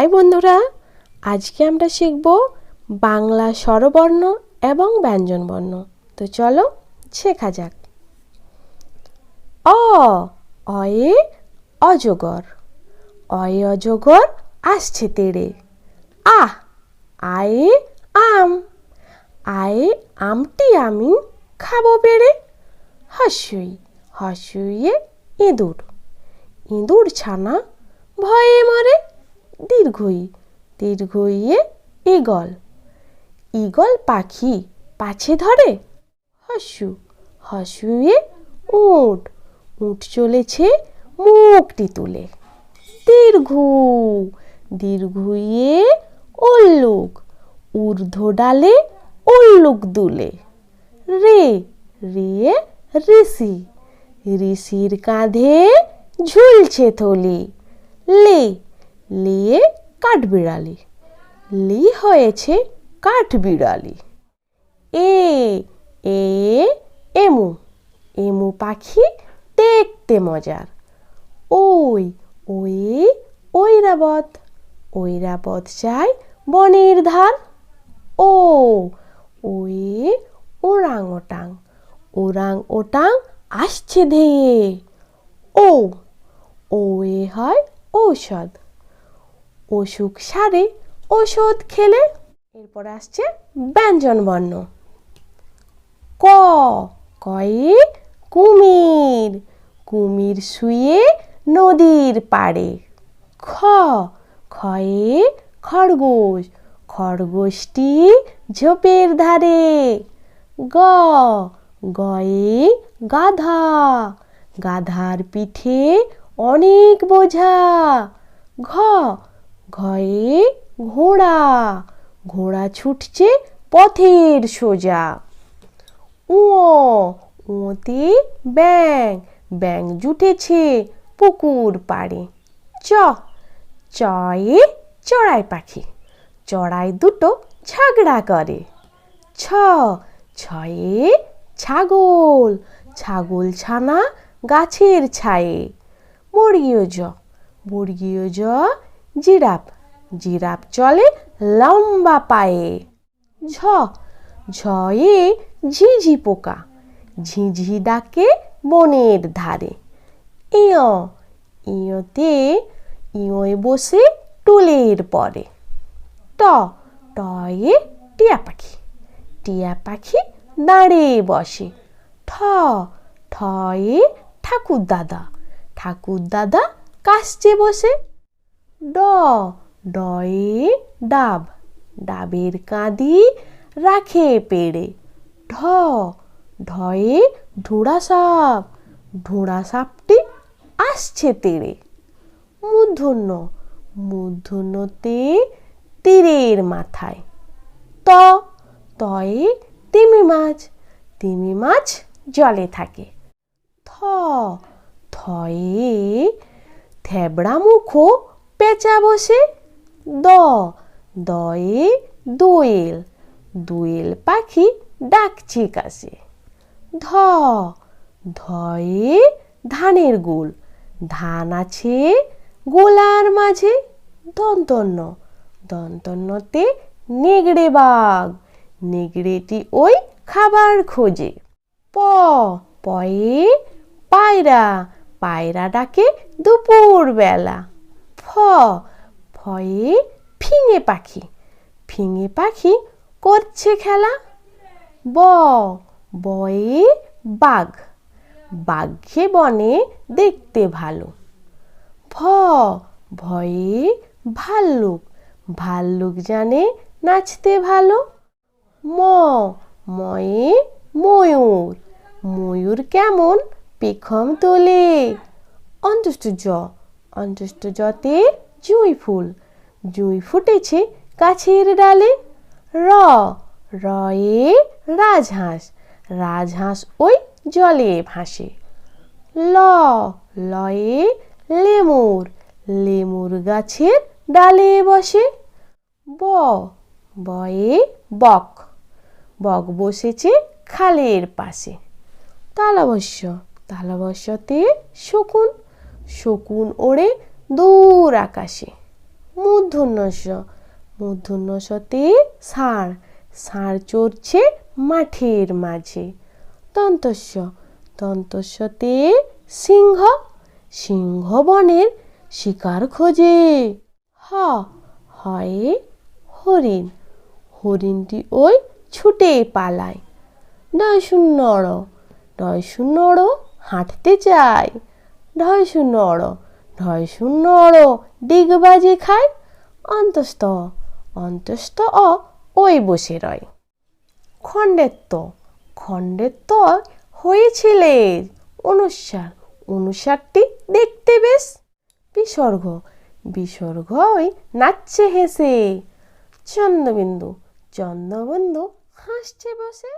High বন্ধুরা, আজকে আমরা শিখব বাংলা স্বরবর্ণ এবং ব্যঞ্জনবর্ণ। তো চলো শেখা যাক। অ, অয়ে অজগর। অয়ে অজগর আসছে তেড়ে। আহ, আয়ে আম। আয়ে আমটি আমি খাব পেড়ে হস্যই, হস্যইয়ে ইঁদুর। ইঁদুর ছানা ভয়ে মরে। দীর্ঘই, দীর্ঘইয়ে ইগল ইগল পাখি পাছে ধরে? হস্যু, হস্যুয়ে উট উট চলেছে মুখটি তুলে। দীর্ঘ, দীর্ঘইয়ে উল্লুক, ঊর্ধ্ব ডালে উল্লুক দুলে। রে রে ঋষি, ঋষির কাঁধে ঝুলছে থলি। লে লে কাঠবিড়ালি। লি হয়েছে কাঠবিড়ালি। এ এ, এমু। এমু পাখি দেখতে মজার। ওই ওই, ঐরাবত। ঐরাবত চাই বনের ধার। ও ওয়ে ওরাং ওটাং ওরাং ওটাং আসছে ধেয়ে। ও ও এ হয় ঔষধ। অসুখ সারে, ওষুধ খেলে। এরপর আসছে ব্যঞ্জন বর্ণ। ক, কয়ে কুমির। কুমির শুয়ে নদীর পাড়ে। খ খয়ে খরগোশ। খরগোশটি ঝোপের ধারে। গ, গয়ে গাধা। গাধার পিঠে অনেক বোঝা। ঘ ঘয়ে ঘোড়া ঘোড়া ছুটছে পথের সোজা। উ উঁতে ব্যাং ব্যাং জুটেছে পুকুর পাড়ে। চ, চয়ে চড়াই পাখি, চড়াই দুটো ঝগড়া করে। ছ, ছয়ে ছাগল ছাগল ছানা গাছের ছায়ে। বর্গীয় জ বর্গীয় জ জিরাফ। জিরাফ চলে লম্বা পায়ে। ঝ। ঝয়ে ঝিঝি পোকা। ঝিঝি ডাকে বনের ধারে। ইয় ইয়তে ইয়োয় বসে টুলের পরে। ট। টয়ে টিয়া পাখি। টিয়া পাখি দাঁড়ে বসে। ঠ। ঠয়ে ঠাকুর দাদা ঠাকুর দাদা কাশছে বসে। ড, ডয়ে, ডাব। ডাবের কাঁদি রাখে পেড়ে। ঢ, ঢয়ে ঢোড়া সাপ। ঢোড়া সাপটি আসছে তেড়ে। মূর্ধন্য, মূর্ধন্যতে তীরের মাথায়। ত, তয়ে তিমি মাছ। তিমি মাছ জলে থাকে। থ, থয়ে থেবড়া মুখো পেঁচা বসে দ, দয়ে দোয়েল দোয়েল পাখি ডাকছে কাছে। ধ, ধয়ে ধানের গোল, ধান আছে গোলার মাঝে দন্তন্য দন্তন্যতে নেগড়ে বাঘ, নেগড়েটি ওই খাবার খোঁজে। প, পয়ে পায়রা পায়রা ডাকে দুপুর বেলা ফ ফয়ে ফিঙে পাখি। ফিঙে পাখি করছে খেলা। ব, বয়ে বাঘ। বাঘে বনে দেখতে ভালো। ভ, ভয়ে ভাল্লুক। ভাল্লুক জানে নাচতে ভালো। ম, ময়ে ময়ূর। ময়ূর কেমন পেখম তোলে। অন্তুষ্ট জ অন্তুষ্ট জতে জুঁই ফুল। জুঁই ফুটেছে গাছের ডালে। র, রয়ে রাজহাঁস। রাজহাঁস ওই জলে ভাসে। ল, লয়ে লেমুর। লেমুর গাছের ডালে বসে। ব, বয়ে বক। বক বসেছে খালের পাশে। তালাবস্য। তালাবস্যতে শকুন শকুন ওড়ে দূর আকাশে। মূর্ধন্যস্য, মূর্ধন্যস্যতে ষাঁড় ষাঁড় চড়ছে মাঠের মাঝে। দন্তস্য তন্তস্যতে সিংহ সিংহ বনের শিকার খোঁজে। হ, হয়ে হরিণ, হরিণটি ওই ছুটে পালায়। নয় শূন্য নয় শূন্য হাঁটতে চায়। ঢয় শূন্য অড়, ঢয় শূন্য অড় ডিগবাজি খায় অন্তস্থ অন্তস্থ অ, ওই বসে রয়। খণ্ডের ত হয়েছিলে অনুসার, অনুসারটি দেখতে বেশ। বিসর্গ বিসর্গ ওই নাচছে হেসে। চন্দ্রবিন্দু চন্দ্রবিন্দু হাসছে বসে।